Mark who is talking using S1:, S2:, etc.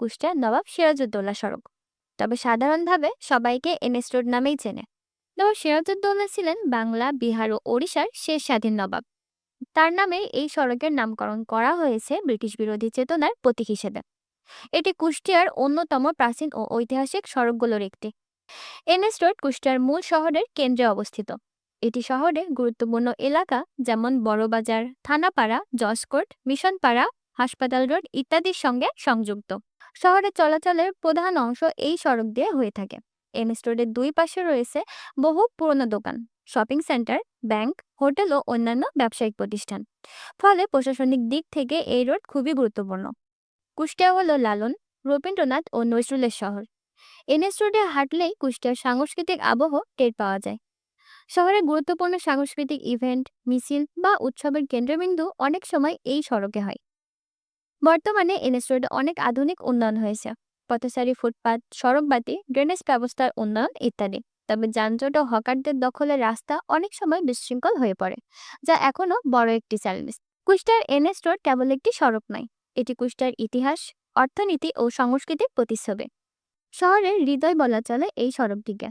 S1: কুষ্টিয়ার নবাব সিরাজউদ্দৌলা সড়ক। তবে সাধারণভাবে সবাইকে এনএস রোড নামেই চেনে। নবাব সিরাজউদ্দৌলা ছিলেন বাংলা, বিহার ও ওড়িশার শেষ স্বাধীন নবাব। তার নামে এই সড়কের নামকরণ করা হয়েছে ব্রিটিশ বিরোধী চেতনার প্রতীক হিসেবে। এটি কুষ্টিয়ার অন্যতম প্রাচীন ও ঐতিহাসিক সড়কগুলোর একটি। এনএস রোড কুষ্টিয়ার মূল শহরের কেন্দ্রে অবস্থিত। এটি শহরের গুরুত্বপূর্ণ এলাকা যেমন বড়বাজার, থানাপাড়া জসকোট মিশনপাড়া, হাসপাতাল রোড ইত্যাদির সঙ্গে সংযুক্ত। শহরে চলাচলের প্রধান অংশ এই সড়ক দিয়ে হয়ে থাকে। এনএস রোডের দুই পাশে রয়েছে বহু পুরনো দোকান, শপিং সেন্টার, ব্যাংক, হোটেল ও অন্যান্য ব্যবসায়িক প্রতিষ্ঠান। ফলে প্রশাসনিক দিক থেকে এই রোড খুবই গুরুত্বপূর্ণ। কুষ্টিয়া হল লালন, রবীন্দ্রনাথ ও নজরুলের শহর। এনএস রোডে হাঁটলেই কুষ্টিয়ার সাংস্কৃতিক আবহ টের পাওয়া যায়। শহরে গুরুত্বপূর্ণ সাংস্কৃতিক ইভেন্ট, মিছিল বা উৎসবের কেন্দ্রবিন্দু অনেক সময় এই সড়কে হয়। বর্তমানে এনএস রোডে অনেক আধুনিক উন্নয়ন হয়েছে। পথচারী ফুটপাত, সড়কবাতি ড্রেনেজ ব্যবস্থার উন্নয়ন ইত্যাদি। তবে যানজট ও হকারদের দখলে রাস্তা অনেক সময় বিশৃঙ্খল হয়ে পড়ে, যা এখনও বড় একটি চ্যালেঞ্জ কুষ্টার এনএস রোড কেবল একটি সড়ক নয়, এটি কুষ্টার ইতিহাস, অর্থনীতি ও সংস্কৃতির প্রতিচ্ছবি। শহরের হৃদয় বলা চলে এই সড়কটিকে।